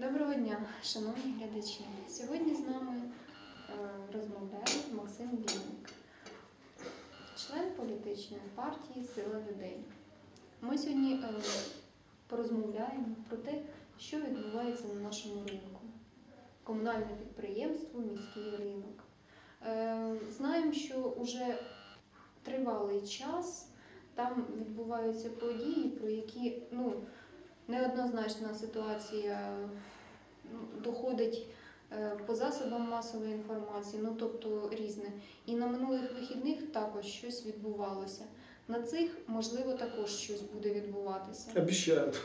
Доброго дня, шановні глядачі. Сьогодні з нами е, розмовляє Максим Вінник, член політичної партії Сила людей. Ми сьогодні е, порозмовляємо про те, що відбувається на нашому ринку. Комунальне підприємство, міський ринок. Е, Знаємо, що вже тривалий час там відбуваються події, про які ну, неоднозначна ситуація ну, доходить е, по засобам масової інформації, ну тобто різне. І на минулих вихідних також щось відбувалося. На цих, можливо, також щось буде відбуватися. Обещают.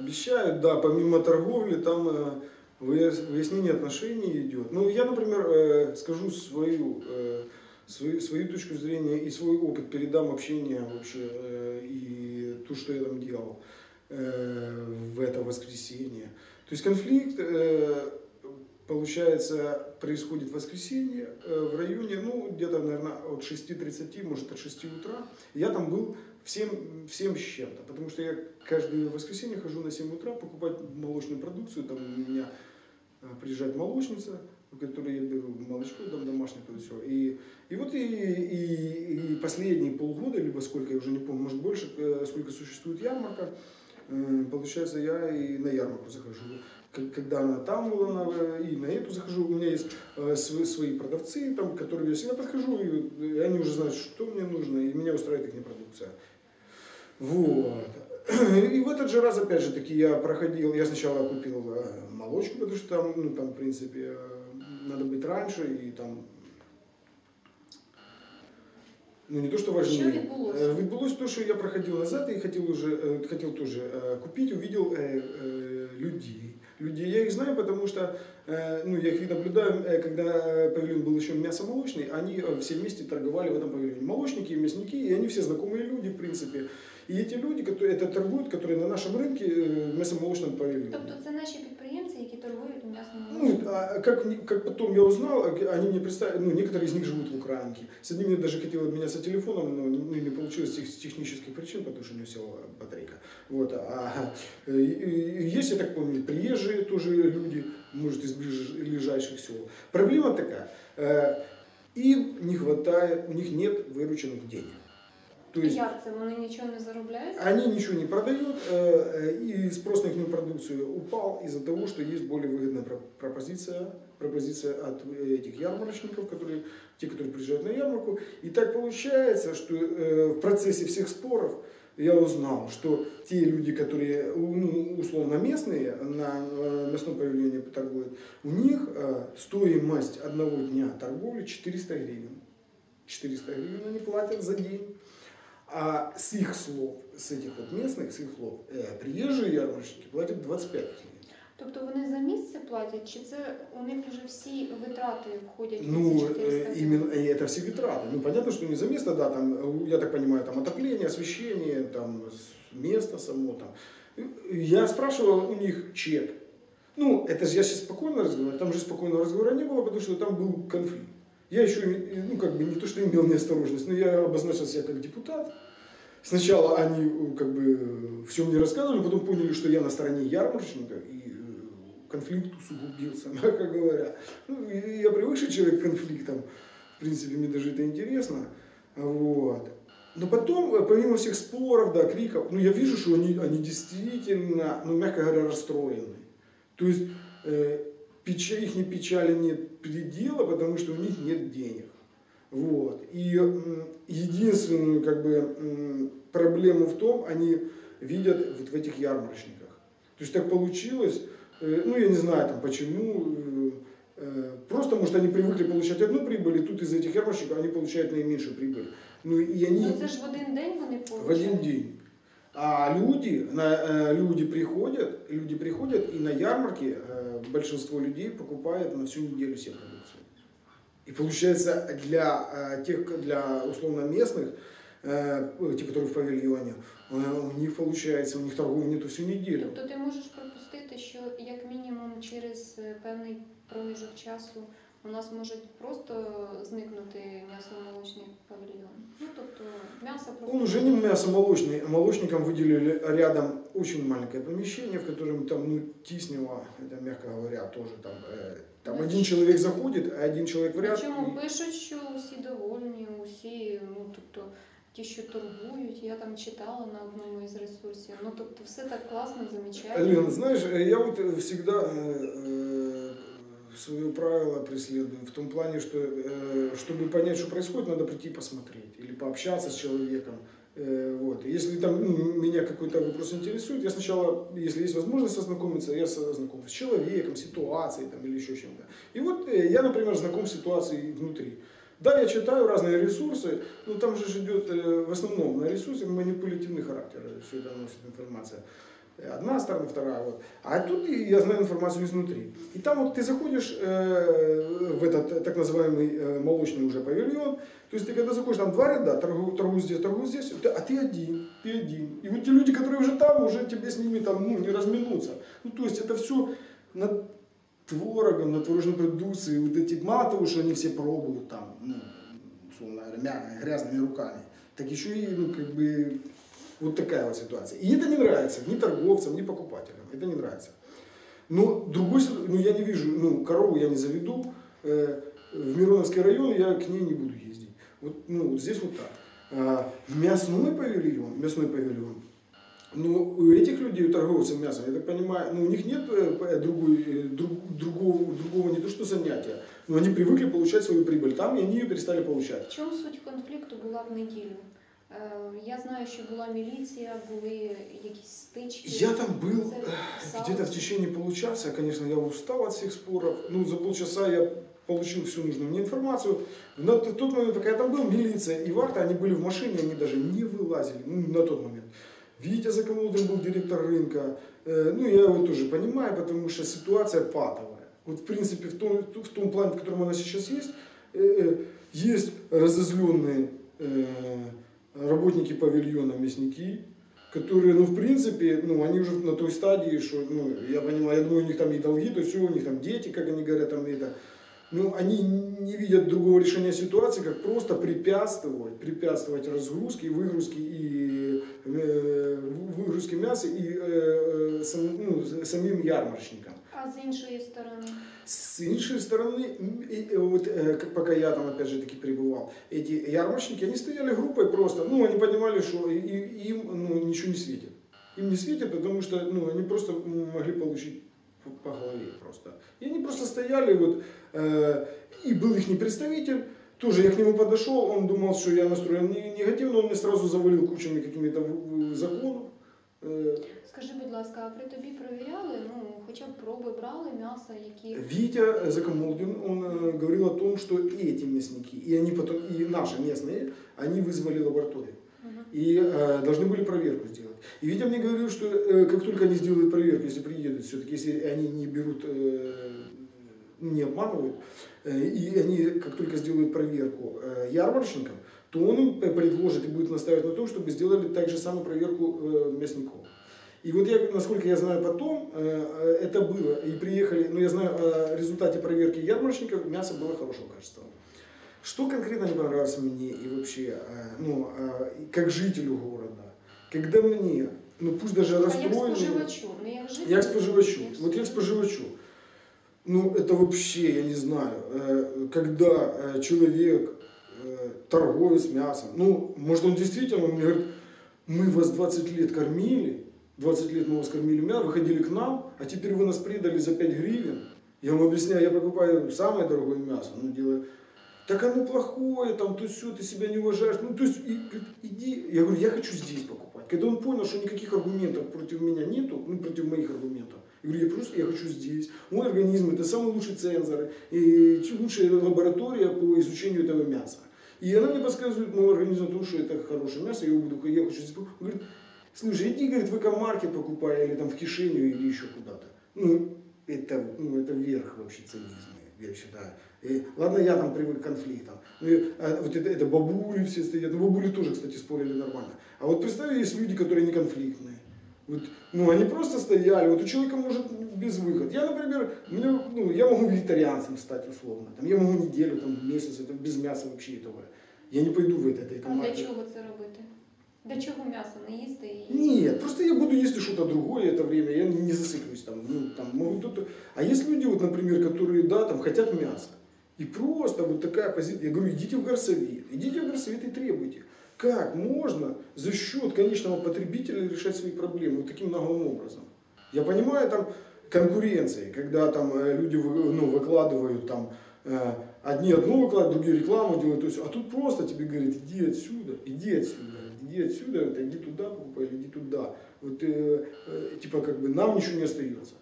Обещают, да, помимо торговли, там э, выяс- выяснение отношений идет. Ну, я, например, э, скажу свою, э, свою, свою точку зрения и свой опыт, передам общение вообще э, и то, что я там делал э, В это воскресенье. То есть конфликт, э, получается, происходит в воскресенье э, в районе, ну, где-то, наверное, от 6.30, может, от 6 утра. Я там был в 7, в 7 с чем-то, потому что я каждое воскресенье хожу на 7 утра покупать молочную продукцию, там у меня э, приезжает молочница, у которой я беру молочко там домашнее, то все. И, и вот и, и, и последние полгода, либо сколько, я уже не помню, может больше, э, сколько существует ярмарка, э, получается, я и на ярмарку захожу. Когда она там была, и на эту захожу, у меня есть э, св- свои продавцы, там, к которым я всегда подхожу, и, и они уже знают, что мне нужно, и меня устраивает их продукция. Вот. И в этот же раз, опять же таки, я проходил, я сначала купил э, молочку, потому что там, ну, там, в принципе, э, надо быть раньше, и там, ну, не то, что важнее. Що відбулося? Э, Відбулось то, что я проходил назад и хотел уже, э, хотел тоже э, купить, увидел э, э, людей. Людей, я их знаю, потому что, э, ну, я их наблюдаю, э, когда э, павильон был еще мясомолочный, они э, все вместе торговали в этом павильоне. Молочники, мясники, и они все знакомые люди, в принципе. И эти люди, которые это торгуют, которые на нашем рынке э, в мясомолочном павильоне. Тобто це наші підприємці, які торгують м'ясним ну, а как, как потом я узнал, а, они мне представили, ну, некоторые из них живут в Украинке. С одним я даже хотел обменяться телефоном, но ну, не получилось с тех- с технических причин, потому что него села батарейка. Вот, а, э, есть, я так помню, приезжие тоже люди, может, из ближайших сел. Проблема такая, э, им не хватает, у них нет вырученных денег. То есть Як це? Вони нічого не заробляють? они ничего не продают, э, э, и спрос на их продукцию упал из-за того, что есть более выгодная про- пропозиция, пропозиция от э, этих ярмарочников, которые, те, которые приезжают на ярмарку. И так получается, что в процессе всех споров я узнал, что те люди, которые ну, условно местные на мясном павильоне торгуют, у них стоимость одного дня торговли 400 гривен. 400 гривен они платят за день. А с их слов, с этих вот местных, с их слов, э, приезжие ярмарщики платят 25 гривен. Тобто вони за місце платять, чи це у них вже всі витрати входять в ці Ну, 400 э, гривень? именно и это все витраты. Ну, понятно, что не за место, да, там, э, я так понимаю, там отопление, освещение, там, с- место само, там. Я спрашивал у них чек. Ну, это же я сейчас спокойно разговариваю, там же спокойного разговора не было, потому что там был конфликт. Я еще, ну, как бы, не то, что имел неосторожность, но я обозначил себя как депутат. Сначала они, э, как бы, все мне рассказывали, потом поняли, что я на стороне ярмарочника, и э, конфликт усугубился, мягко говоря. Ну, я привыкший человек к конфликтам, в принципе, мне даже это интересно. Вот. Но потом, э, помимо всех споров, да, криков, ну, я вижу, что они, они действительно, ну, мягко говоря, расстроены. То есть, э, печа- их не печали нет предела, потому что у них нет денег. Вот. И единственную как бы, проблему в том, они видят вот в этих ярмарочниках. То есть так получилось, э, ну я не знаю там почему, э, э, просто может они привыкли получать одну прибыль, и тут из этих ярмарщиков они получают наименьшую прибыль. Ну и они Ну це ж в один день вони в получають. один день. А люди, на, э, люди приходят, люди приходят и на ярмарке э, большинство людей покупает на всю неделю себе продукцию. И получается для э, тех, для условно местных, э, те, которые в павильоне, э, у них получается, у них торгов нету всю неделю. Тобто ти можеш припустити, що як мінімум через е, певний проміжок часу у нас може просто зникнути м'ясомолочний павільйон. Ну тобто м'ясо просто Он уже не мясомолочный, а молочникам выделили рядом очень маленькое помещение, в котором там, ну, тиснево, это мягко говоря, тоже там, э, там Ну, один человек заходит, а один человек в ряд. Причому и- пишуть, що усі довольні, усі, ну тобто ті, що торгують, я там читала на одному із ресурсів. Ну тобто все так класно, замечательно. Лен, знаешь, э, я вот э, всегда э, свое правило преследую в том плане, что э, чтобы понять, что происходит, надо прийти посмотреть или пообщаться с человеком. Э, Вот. Если там ну, меня какой-то вопрос интересует, я сначала, если есть возможность ознакомиться, я знакомлюсь с человеком, ситуацией там, или еще чем-то. И вот э, я, например, знаком с ситуацией внутри. Да, я читаю разные ресурсы, но там же идет э, в основном на ресурсы манипулятивный характер, все это носит информация. Одна сторона, вторая. Вот. А тут я знаю информацию изнутри. И там вот ты заходишь э, в этот э, так называемый э, молочный уже павильон. То есть ты когда заходишь, там два ряда, торгуй, торгуй здесь, торгуй здесь, а ты один, ты один. И вот те люди, которые уже там, уже тебе с ними там, ну, не разминуться. Ну, то есть это все над творогом, над творожной продукцией, вот эти, мало того, они все пробуют там, ну, условно говоря, грязными руками, так еще и, ну, как бы, вот такая вот ситуация. И это не нравится ни торговцам, ни покупателям. Это не нравится. Но другой, ну я не вижу, ну корову я не заведу, э, в Мироновский район я к ней не буду ездить. Вот, ну, вот здесь вот так. А, мясной павильон, мясной павильон. Ну, у этих людей, у торговцев мясом, я так понимаю, ну, у них нет э, п- другой, э, друг- другого, другого не то что занятия, но они привыкли получать свою прибыль там, и они ее перестали получать. В чому суть конфлікту була в неділю? Е, Я знаю, що була міліція, були якісь стички. Я там был Це э, писалось. где-то в течение получаса, конечно, я устал от всех споров. Ну, за полчаса я получил всю нужную мне информацию. На т- тот момент, пока я там был, милиция и варта, они были в машине, они даже не вылазили, ну, на тот момент. Витя Закамолдин был директор рынка. Э, Ну, я его тоже понимаю, потому что ситуация патовая. Вот, в принципе, в том, в том плане, в котором она сейчас есть, э, э, есть разозленные э, работники павильона, мясники, которые, ну, в принципе, ну, они уже на той стадии, что, ну, я понимаю, я думаю, у них там и долги, то все, у них там дети, как они говорят, там это, ну, они не видят другого решения ситуации, как просто препятствовать, препятствовать разгрузке, выгрузке и э, выгрузке мяса и э, сам- ну, самим ярмарщикам. А з іншої сторони, С іншей стороны, м, и, э, вот, э, как пока я там опять же таки пребывал, эти ярмарщики, они стояли группой просто, ну, они понимали, что и- и- им ну, ничего не светит. Им не светит, потому что ну, они просто м, могли получить по, по голове просто. И они просто стояли, вот, э, и был их представитель, тоже я к нему подошел, он думал, что я настроен не- негативно, он мне сразу завалил кучами какими-то в- в законов. Э, скажи, будь ласка, а при тобі перевіряли, ну, хоча б проби брали м'яса, які Витя Закамолдин, он э, говорил о том, что эти мясники, и они потом, и наши местные, они вызвали лабораторию. Мгм. И э, должны были проверку сделать. И Витя мне говорил, что э, как только они сделают проверку, если приедут, все-таки, если они не берут, э, не обманывают, э, и они как только сделают проверку э, ярмарщикам, то он им э, предложит и будет настаивать на том, чтобы сделали так же самую проверку э, мясников. И вот я, насколько я знаю потом, э, э, это было, и приехали, ну я знаю о результате проверки ярмарщиков, мясо было хорошего качества. Что конкретно не понравилось мне и вообще, э, ну, как жителю города, когда мне, ну пусть даже а як расстроенный, споживачу, як жителю. я к споживачу, вот я к споживачу, ну это вообще, я не знаю, когда человек, торговец мясом, ну, может он действительно, он мне говорит, мы вас 20 лет кормили, 20 лет мы вас кормили мясо, вы ходили к нам, а теперь вы нас предали за 5 гривен. Я вам объясняю, я покупаю самое дорогое мясо, ну, делаю, так оно плохое, там, то все, ты себя не уважаешь. Ну, то есть, и- и- иди. Я говорю, я хочу здесь покупать. Когда он понял, что никаких аргументов против меня нету, ну, против моих аргументов, я говорю, я просто, я хочу здесь. Мой организм это самый лучший цензор, и лучшая лаборатория по изучению этого мяса. И она мне подсказывает, мой организм о том, что это хорошее мясо, я буду, я хочу здесь покупать. Он говорит, слушай, иди, говорит, в экомаркет покупай, или там в кишеню, или еще куда-то. Ну, это, ну, это верх вообще цинизма, я считаю. И, ладно, я там привык к конфликтам. Ну, и, а, вот это, это бабули все стоят. Ну, бабули тоже, кстати, спорили нормально. А вот представь, есть люди, которые не конфликтные. Вот, ну, они просто стояли, вот у человека может без выхода. Я, например, мне, ну, я могу вегетарианцем стать условно. Там, я могу неделю, там, месяц, это без мяса вообще этого. Я не пойду в это, это А для чого це робити? Для чого м'ясо не їсти і Нет, просто я буду есть что-то другое это время, я не засыплюсь там, ну, там, могу тут... А есть люди, вот, например, которые, да, там, хотят мясо, и просто вот такая позиция, я говорю, идите в горсовет, идите в горсовет и требуйте. Как можно за счет конечного потребителя решать свои проблемы вот таким наглым образом? Я понимаю там конкуренции, когда там э, люди ну, выкладывают там, э, одни одну выкладывают, другие рекламу делают, то есть, а тут просто тебе говорят, иди отсюда, иди отсюда, иди отсюда, вот, иди туда, покупай, или иди туда. Вот, э, э, типа, как бы, нам ничего не остается.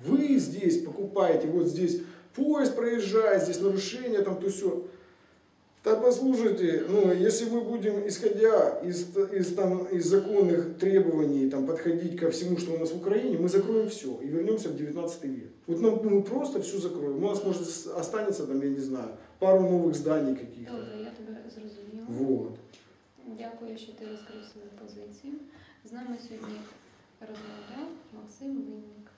Вы здесь покупаете, вот здесь поезд проезжает, здесь нарушение, там то все. Так послушайте, ну, если мы будем, исходя из, из, там, из законных требований, там, подходить ко всему, что у нас в Украине, мы закроем все и вернемся в 19 век. Вот нам, мы просто все закроем. У нас, может, останется, там, я не знаю, пару новых зданий каких-то. добре, я тебе зрозуміла. Вот. Дякую, що ти розкрив свою позицію. З нами сьогодні розмовляв Максим Винник.